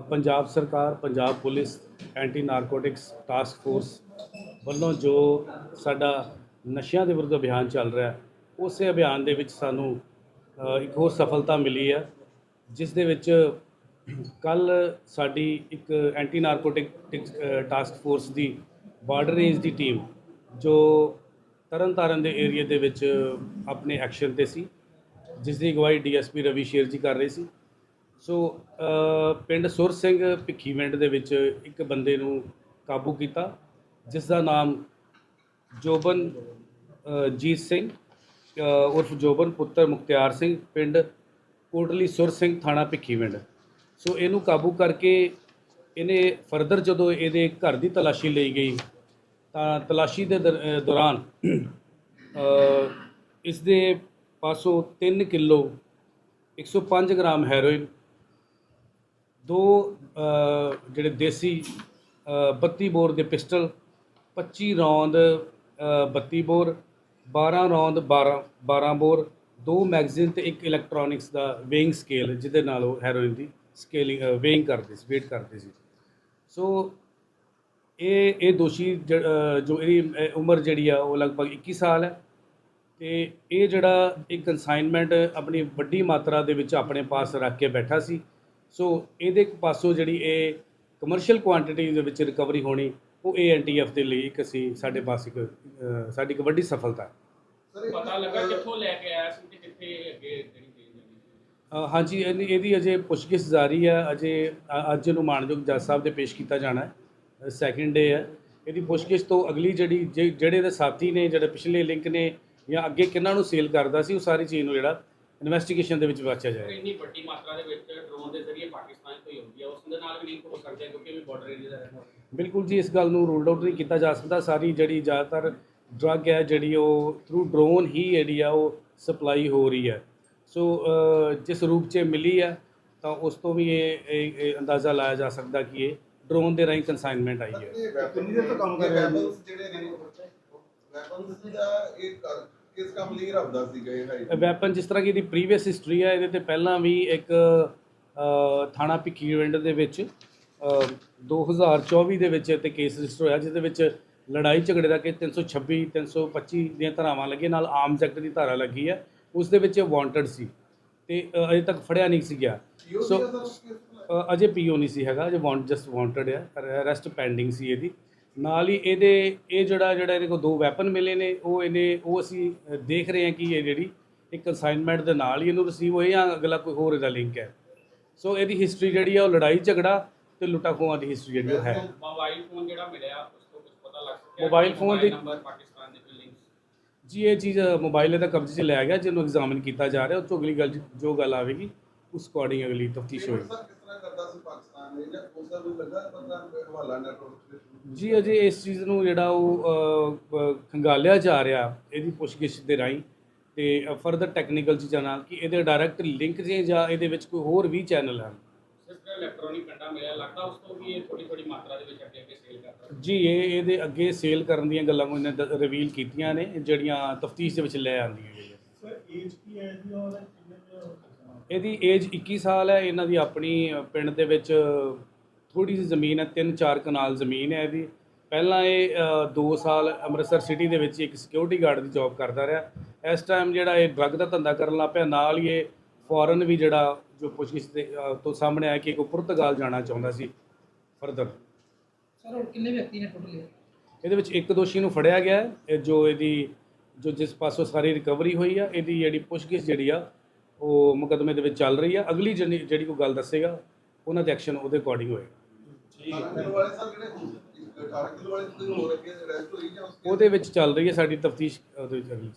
ਪੰਜਾਬ ਸਰਕਾਰ, Punjab police anti narcotics task force ਵੱਲੋਂ ਜੋ ਸਾਡਾ ਨਸ਼ਿਆਂ ਦੇ ਵਿਰੁੱਧ ਅਭਿਆਨ ਚੱਲ ਰਿਹਾ ਹੈ, ਉਸੇ ਅਭਿਆਨ ਦੇ ਵਿੱਚ ਸਾਨੂੰ ਇੱਕ ਹੋਰ ਸਫਲਤਾ ਮਿਲੀ ਹੈ, ਜਿਸ ਦੇ ਵਿੱਚ ਕੱਲ ਸਾਡੀ ਇੱਕ ਐਂਟੀ ਨਾਰਕੋਟਿਕ ਟਾਸਕ ਫੋਰਸ ਦੀ ਬਾਰਡਰ ਰੇਂਜ ਦੀ ਟੀਮ ਜੋ ਤਰਨਤਾਰਨ ਦੇ ਏਰੀਆ ਦੇ ਵਿੱਚ ਆਪਣੇ ਐਕਸ਼ਨ ਤੇ ਸੀ, ਜਿਸ ਦੀ ਅਗਵਾਈ ਡੀਐਸਪੀ ਰਵੀ ਸ਼ੇਰ ਜੀ ਕਰ ਰਹੇ ਸੀ। ਸੋ ਪਿੰਡ ਸੁਰ ਸਿੰਘ ਭਿੱਖੀਵਿੰਡ ਦੇ ਵਿੱਚ ਇੱਕ ਬੰਦੇ ਨੂੰ ਕਾਬੂ ਕੀਤਾ ਜਿਸ ਦਾ ਨਾਮ ਜੋਬਨ ਅ, ਜੀਤ ਸਿੰਘ ਅ, ਉਰਫ ਜੋਬਨ ਪੁੱਤਰ ਮੁਖਤਿਆਰ ਸਿੰਘ ਪਿੰਡ ਕੋਟਲੀ ਸੁਰ ਸਿੰਘ ਥਾਣਾ ਭਿੱਖੀਵਿੰਡ ਸੋ ਇਹਨੂੰ ਕਾਬੂ ਕਰਕੇ ਇਹਨੇ ਫਰਦਰ ਜਦੋਂ ਇਹਦੇ ਘਰ ਦੀ ਤਲਾਸ਼ੀ ਲਈ ਗਈ ਤਾਂ ਤਲਾਸ਼ੀ ਦੇ ਦਰ- ਦੌਰਾਨ ਇਸ ਦੇ ਪਾਸੋਂ 3 ਕਿਲੋ 105 ਗ੍ਰਾਮ ਹੈਰੋਇਨ ਦੋ ਜਿਹੜੇ ਦੇਸੀ ਅ, 32 ਬੋਰ ਦੇ ਪਿਸਟਲ 25 ਰੌਂਦ ਅ, 32 ਬੋਰ 12 ਰੌਂਦ 12 12 ਬੋਰ ਦੋ ਮੈਗਜ਼ੀਨ ਤੇ ਇੱਕ ਇਲੈਕਟ੍ਰੋਨਿਕਸ ਦਾ ਵੇਇੰਗ ਸਕੇਲ ਜਿਹਦੇ ਨਾਲ ਉਹ ਹੈਰੋਇਨ ਦੀ ਸਕੇਲਿੰਗ ਵੇਇੰਗ ਕਰਦੇ ਸੀ ਵੇਟ ਕਰਦੇ ਸੀ। ਸੋ ਇਹ ਇਹ ਦੋਸ਼ੀ ਜ- ਜੋ ਇਹਦੀ ਉਮਰ ਜਿਹੜੀ ਆ ਉਹ ਲਗਭਗ 21 ਸਾਲ ਹੈ। ਤੇ ਇਹ ਜਿਹੜਾ ਇੱਕ ਕਨਸਾਈਨਮੈਂਟ ਆਪਣੀ ਵੱਡੀ ਮਾਤਰਾ ਦੇ ਵਿੱਚ ਆਪਣੇ ਪਾਸ ਰੱਖ ਕੇ ਬੈਠਾ ਸੀ। ਸੋ ਇਹਦੇ ਇੱਕ ਪਾਸੋਂ ਜਿਹੜੀ ਇਹ ਕਮਰਸ਼ੀਅਲ ਕੁਆਂਟੀਟੀ ਦੇ ਵਿੱਚ ਰਿਕਵਰੀ ਹੋਣੀ ਉਹ ਏਐਨਟੀਐਫ ਦੇ ਲਈ ਇੱਕ ਅਸੀਂ ਸਾਡੇ ਪਾਸ ਇੱਕ ਸਾਡੀ ਇੱਕ ਵੱਡੀ ਸਫਲਤਾ ਹੈ। ਪਤਾ ਲੱਗਾ ਕਿੱਥੋਂ ਲੈ ਕੇ ਆਇਆ ਸੀ ਤੇ ਕਿੱਥੇ ਅੱਗੇ ਜਿਹੜੀ ਹਾਂਜੀ ਇਹਦੀ ਅਜੇ ਪੁੱਛਗਿੱਛ ਜਾਰੀ ਹੈ। ਅਜੇ ਅੱਜ ਨੂੰ ਮਾਨਯੋਗ ਜੱਜ ਸਾਹਿਬ ਦੇ ਪੇਸ਼ ਕੀਤਾ ਜਾਣਾ ਹੈ। ਸੈਕਿੰਡ ਡੇ ਹੈ। ਇਹਦੀ ਪੁੱਛਗਿੱਛ ਤੋਂ ਅਗਲੀ ਜਿਹੜੀ ਜਿਹੜੇ ਦੇ ਸਾਥੀ ਨੇ ਜਿਹੜੇ ਪਿਛਲੇ ਲਿੰਕ ਨੇ ਜਾਂ ਅੱਗੇ ਕਿਹਨਾਂ ਨੂੰ ਸੇਲ ਕਰਦਾ ਸੀ ਉਹ ਸਾਰੀ ਚੀਜ਼ ਨੂੰ ਜਿਹੜਾ ਇਨਵੈਸਟੀਗੇਸ਼ਨ ਦੇ ਵਿੱਚ ਵਾਚਿਆ ਪਰ ਜਾਏਗਾ ਇੰਨੀ ਵੱਡੀ ਮਾਤਰਾ ਦੇ ਵਿੱਚ ਡਰੋਨ ਦੇ ਜ਼ਰੀਏ ਪਾਕਿਸਤਾਨ ਤੋਂ ਹੀ ਹੁੰਦੀ ਹੈ ਉਸ ਦੇ ਨਾਲ ਵੀ ਲਿੰਕ ਹੋ ਸਕਦਾ ਹੈ ਕਿਉਂਕਿ ਇਹ ਵੀ ਬਾਰਡਰ ਏਰੀਆ ਦਾ ਰਹਿਣਾ ਬਿਲਕੁਲ ਜੀ ਇਸ ਗੱਲ ਨੂੰ ਰੂਲਡ ਆਊਟ ਨਹੀਂ ਕੀਤਾ ਜਾ ਸਕਦਾ। ਸਾਰੀ ਜਿਹੜੀ ਜ਼ਿਆਦਾਤਰ ਡਰੱਗ ਹੈ ਜਿਹੜੀ ਉਹ ਥਰੂ ਡਰੋਨ ਹੀ ਜਿਹੜੀ ਆ ਉਹ ਸਪਲਾਈ ਹੋ ਰਹੀ ਹੈ। ਸੋ ਜਿਸ ਰੂਪ 'ਚ ਮਿਲੀ ਹੈ ਤਾਂ ਉਸ ਤੋਂ ਵੀ ਇਹ ਅੰਦਾਜ਼ਾ ਲਾਇਆ ਜਾ ਸਕਦਾ ਕਿ ਇਹ ਡਰੋਨ ਦੇ ਰਾਹੀਂ ਕਨਸਾਈਨਮੈਂਟ ਆਈ ਹੈ। ਕਿੰਨੀ ਦੇਰ ਤੋਂ ਕੰਮ ਕਰ ਰਿਹਾ ਜੀ ਜਿਹੜੇ ਨੇ ਵੈਪਨਸ ਦਾ ਇਹ ਕਰ- ਕਿਸ ਕੰਮ ਲਈ ਰੱਖਦਾ ਸੀਗਾ ਇਹ ਹਾਈ ਵੈਪਨ ਜਿਸ ਤਰ੍ਹਾਂ ਕਿ ਇਹਦੀ ਪ੍ਰੀਵੀਅਸ ਹਿਸਟਰੀ ਹੈ ਇਹਦੇ ਤੇ ਪਹਿਲਾਂ ਵੀ ਇੱਕ ਥਾਣਾ ਭਿੱਖੀਵਿੰਡ ਦੇ ਵਿੱਚ ਅ, 2024 ਦੇ ਵਿੱਚ ਤੇ ਕੇਸ ਰਜਿਸਟਰ ਹੋਇਆ ਜਿਸ ਦੇ ਵਿੱਚ ਲੜਾਈ ਝਗੜੇ ਦਾ ਕੇਸ 326 325 ਦੀਆਂ ਧਾਰਾਵਾਂ ਲੱਗੀਆਂ ਨਾਲ ਆਰਮਸ ਐਕਟ ਦੀ ਧਾਰਾ ਲੱਗੀ ਹੈ ਉਸ ਦੇ ਵਿੱਚ ਵਾਂਟਡ ਸੀ ਤੇ ਅਜੇ ਤੱਕ ਫੜਿਆ ਨਹੀਂ ਸੀ ਗਿਆ ਸੋ ਅਜੇ ਪੀਓ ਨਹੀਂ ਸੀ ਹੈਗਾ ਅਜੇ ਵਾਂਟ ਜਸਟ ਵਾਂਟਡ ਹੈ ਅਰੈਸਟ ਪੈਂਡਿੰਗ ਸੀ ਇਹਦੀ। ਨਾਲ ਹੀ ਇਹਦੇ ਇਹ ਜਿਹੜਾ ਜਿਹੜਾ ਇਹਦੇ ਕੋਲ ਦੋ ਵੈਪਨ ਮਿਲੇ ਨੇ ਉਹ ਇਹਨੇ ਉਹ ਅਸੀਂ ਦੇਖ ਰਹੇ ਹਾਂ ਕਿ ਇਹ ਜਿਹੜੀ ਇੱਕ ਕਨਸਾਈਨਮੈਂਟ ਦੇ ਨਾਲ ਹੀ ਇਹਨੂੰ ਰਿਸੀਵ ਹੋਏ ਜਾਂ ਅਗਲਾ ਕੋਈ ਹੋਰ ਇਹਦਾ ਲਿੰਕ ਹੈ। ਸੋ ਇਹਦੀ ਹਿਸਟਰੀ ਜਿਹੜੀ ਆ ਉਹ ਲੜਾਈ ਝਗੜਾ ਤੇ ਲੁੱਟਾਂ ਖੋਹਾਂ ਦੀ ਹਿਸਟਰੀ ਜਿਹੜੀ ਉਹ ਹੈ। ਮੋਬਾਈਲ ਫੋਨ ਜਿਹੜਾ ਮਿਲਿਆ ਉਸ ਤੋਂ ਕੁਝ ਪਤਾ ਲੱਗ ਸਕਿਆ Mobile phone ਦੀ- ਨੰਬਰ ਪਾਕਿਸਤਾਨ ਦੇ ਕੋਈ ਲਿੰਕਸ ਜੀ ਇਹ ਚੀਜ਼ ਮੋਬਾਈਲ ਇਹਦਾ ਕਬਜ਼ੇ 'ਚ ਲਿਆ ਗਿਆ ਜਿਹਨੂੰ ਐਗਜ਼ਾਮਿਨ ਕੀਤਾ ਜਾ ਰਿਹਾ ਉਹ 'ਚੋਂ ਅਗਲੀ ਗੱਲ ਜੋ ਗੱਲ ਆਵੇਗੀ ਉਸ ਅਕੋਰਡਿੰਗ ਅਗਲੀ ਤਫਤੀਸ਼ ਹੋਏਗੀ। ਸਰ ਕਿਸ ਤਰ੍ਹਾਂ ਕਰਦਾ ਸੀ ਪਾਕਿਸਤਾਨ ਨੇ? ਜਾਂ ਉਸ ਦਾ ਵੀ ਲੱਗਾ ਪਤਾ ਹਵਾਲਾ ਨੈਟਵਰਕ ਜੀ ਅਜੇ ਇਸ ਚੀਜ਼ ਨੂੰ ਜਿਹੜਾ ਉਹ ਅ, ਅ, ਖੰਗਾਲਿਆ ਜਾ ਰਿਹਾ ਇਹਦੀ ਪੁੱਛਗਿੱਛ ਦੇ ਰਾਹੀਂ। ਤੇ ਫਰਦਰ ਟੈਕਨੀਕਲ ਚੀਜ਼ਾਂ ਨਾਲ ਕਿ ਇਹਦੇ ਡਾਇਰੈਕਟ ਲਿੰਕ ਜੇ ਜਾਂ ਇਹਦੇ ਵਿੱਚ ਕੋਈ ਹੋਰ ਵੀ ਚੈਨਲ ਹਨ। ਸਿਰਫ ਇਲੈਕਟ੍ਰੋਨਿਕ ਕੰਡਾ ਮਿਲਿਆ ਲੱਗਦਾ ਉਸ ਤੋਂ ਵੀ ਇਹ ਥੋੜੀ ਥੋੜੀ ਮਾਤਰਾ ਦੇ ਵਿੱਚ ਅੱਗੇ ਅੱਗੇ ਸੇਲ ਕਰਦਾ ਜੀ ਇਹ ਇਹਦੇ ਅੱਗੇ ਸੇਲ ਕਰਨ ਦੀਆਂ ਗੱਲਾਂ ਉਹਨੇ ਰਿਵੀਲ ਕੀਤੀਆਂ ਨੇ ਜਿਹੜੀਆਂ ਤਫਤੀਸ਼ ਦੇ ਵਿੱਚ ਲੈ ਆਉਂਦੀਆਂ ਗਈਆਂ ਸਰ ਏਜ ਕੀ ਹੈ ਜੀ ਕਿੰਨੇ ਇਹਦੀ ਏਜ 21 ਸਾਲ ਹੈ ਇਹਨਾਂ ਦੀ ਆਪਣੀ ਅ, ਪਿੰਡ ਦੇ ਵਿੱਚ ਥੋੜੀ ਜਿਹੀ ਜ਼ਮੀਨ ਹੈ 3-4 ਕਨਾਲ ਜ਼ਮੀਨ ਹੈ ਇਹਦੀ। ਪਹਿਲਾਂ ਇਹ 2 ਸਾਲ ਅੰਮ੍ਰਿਤਸਰ ਸਿਟੀ ਦੇ ਵਿੱਚ ਇੱਕ ਸਿਕਿਉਰਿਟੀ ਗਾਰਡ ਦੀ ਜੌਬ ਕਰਦਾ ਰਿਹਾ। ਇਸ ਟਾਈਮ ਜਿਹੜਾ ਇਹ ਡਰੱਗ ਦਾ ਧੰਦਾ ਕਰਨ ਲੱਗ ਪਿਆ ਨਾਲ ਹੀ ਇਹ ਫੋਰਨ ਵੀ ਜਿਹੜਾ ਜੋ ਪੁੱਛਗਿੱਛ ਤੋਂ ਸਾਹਮਣੇ ਆਇਆ ਕਿ ਉਹ ਪੁਰਤਗਾਲ ਜਾਣਾ ਚਾਹੁੰਦਾ ਸੀ ਫਰਦਰ ਸਰ ਹੋਰ ਕਿੰਨੇ ਵਿਅਕਤੀ ਨੇ ਟੋਟਲ ਇਹਦੇ ਵਿੱਚ ਇੱਕ ਦੋਸ਼ੀ ਨੂੰ ਫੜਿਆ ਗਿਆ ਹੈ, ਇਹ ਜੋ ਇਹਦੀ ਜੋ ਜਿਸ ਪਾਸੋਂ ਸਾਰੀ ਰਿਕਵਰੀ ਹੋਈ ਆ ਇਹਦੀ ਜਿਹੜੀ ਪੁੱਛਗਿੱਛ ਜਿਹੜੀ ਆ ਉਹ ਮੁਕੱਦਮੇ ਦੇ ਵਿੱਚ ਚੱਲ ਰਹੀ ਆ। ਅਗਲੀ ਜਿਹੜੀ ਜਿਹੜੀ ਕੋਈ ਗੱਲ ਦੱਸੇਗਾ ਉਹਨਾਂ ਦੇ ਐਕਸ਼ਨ ਉਹਦੇ ਅਕੋਰਡਿੰਗ ਹੋਏਗਾ। ਉਹਦੇ ਵਿੱਚ ਚੱਲ ਰਹੀ ਹੈ ਸਾਡੀ ਤਫਤੀਸ਼ ਉਹਦੇ ਵਿੱਚ ਅਗਲੀ